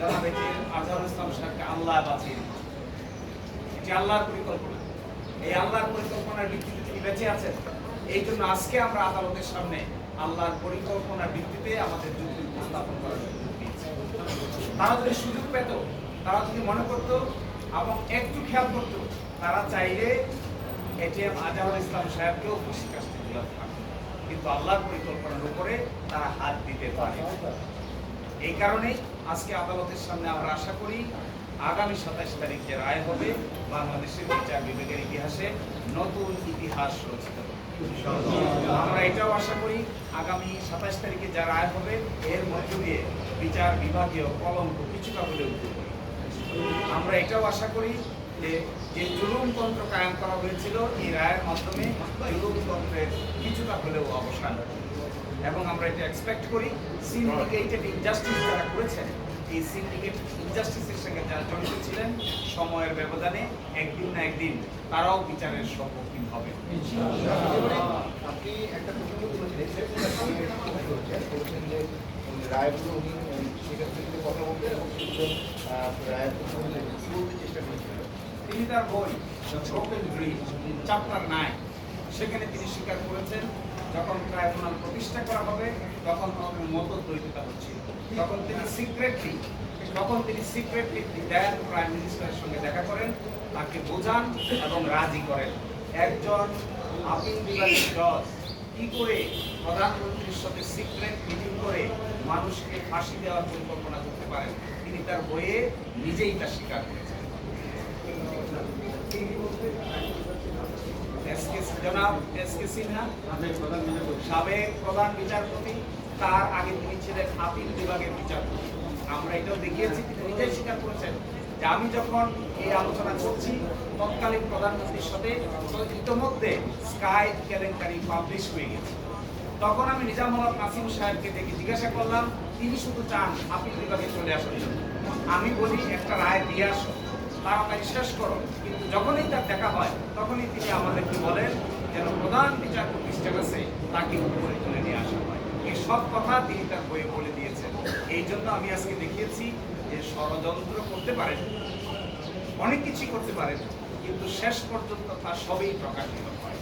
জনাব এটি আজহারুল ইসলাম সাহেবকে আল্লাহ বাঁচিয়ে এটি আল্লাহর পরিকল্পনা। এই আল্লাহর পরিকল্পনার ভিত্তিতে তিনি বেঁচে আছেন। এই জন্য আজকে আমরা আদালতের সামনে আল্লাহর পরিকল্পনার ভিত্তিতে আমাদের যুক্তি উপস্থাপন করার সুযোগ তারা যদি সুযোগ পেত, তারা যদি মনে করতো এবং একটু খেয়াল করতো, তারা চাইলে এটিএম আজহারুল ইসলাম সাহেবকেও খুশি তোলা কিন্তু আল্লাহর পরিকল্পনার উপরে তারা হাত দিতে পারে এই কারণেই আজকে আদালতের সামনে আমরা আশা করি আগামী সাতাশ তারিখ যে রায় হবে বাংলাদেশের বিচার বিভাগের ইতিহাসে নতুন ইতিহাস রচিত আমরা এটাও আশা করি আগামী সাতাশ তারিখে যা রায় হবে, এর মধ্য দিয়ে বিচার বিভাগীয় কলঙ্ক কিছুটা হলেও। আমরা এটাও আশা করি যে যে জুলুমতন্ত্র কায়েম করা হয়েছিল, এই রায়ের মাধ্যমে জুলুমতন্ত্রের কিছুটা হলেও অবসান হবে। এবং আমরা এটা এক্সপেক্ট করি সিন্ডিকেটেড ইনজাস্টিস যারা করেছেন, এই সিন্ডিকেট ইনজাস্টিসের সঙ্গে যারা জড়িত ছিলেন, সময়ের ব্যবধানে একদিন না একদিন তারাও বিচারের সম্মুখীন হবে। তিনি তার বই ব্রোকেন ব্রিজ চ্যাপ্টার নাইন সেখানে তিনি স্বীকার করেছেন যখন ট্রাইব্যুনাল প্রতিষ্ঠা করা হবে, তখন মত দ্বৈততা হচ্ছিল। তখন তিনি সিক্রেটলি তখন তিনি সিক্রেটলি দেন প্রাইম মিনিস্টারের সঙ্গে দেখা করেন, তাকে বোঝান এবং রাজি করেন। একজন আপিল বিভাগের জজ কি করে প্রধানমন্ত্রীর সাথে সিক্রেট মিটিং করে মানুষকে ফাঁসি দেওয়ার পরিকল্পনা করতে পারেন, তিনি তার বইয়ে নিজেই তা স্বীকার করেছেন। জনাব এসকে সিনহা সাবেক প্রধান বিচারপতি। তার আগে তিনি ছিলেন আপিল বিভাগের বিচারপতি। আমরা এটাও দেখিয়েছি তিনি নিজেই স্বীকার করেছেন যে আমি যখন এই আলোচনা করছি তৎকালীন প্রধানমন্ত্রীর সাথে ইতোমধ্যে স্কাই কেলেঙ্কারি পাবলিশ হয়ে গেছে। তখন আমি নিজামুল হক নাসিম সাহেবকে দেখে জিজ্ঞাসা করলাম তিনি শুধু চান আপিল বিভাগে চলে আসার জন্য। আমি বলি একটা রায় দিয়ে আসো। তাড়াতাড়ি শেষ করো। কিন্তু যখনই তার দেখা হয় তখনই তিনি আমাদেরকে বলেন যেন প্রধান বিচারপতি স্ট্যাটাসে তাকে উপরে তুলে নিয়ে আসা হয়। এই সব কথা তিনি তার বইয়ে বলে দিয়েছেন। এই জন্য আমি আজকে দেখিয়েছি যে ষড়যন্ত্র করতে পারেন, অনেক কিছুই করতে পারেন, কিন্তু শেষ পর্যন্ত তা সবই প্রকাশিত হয়।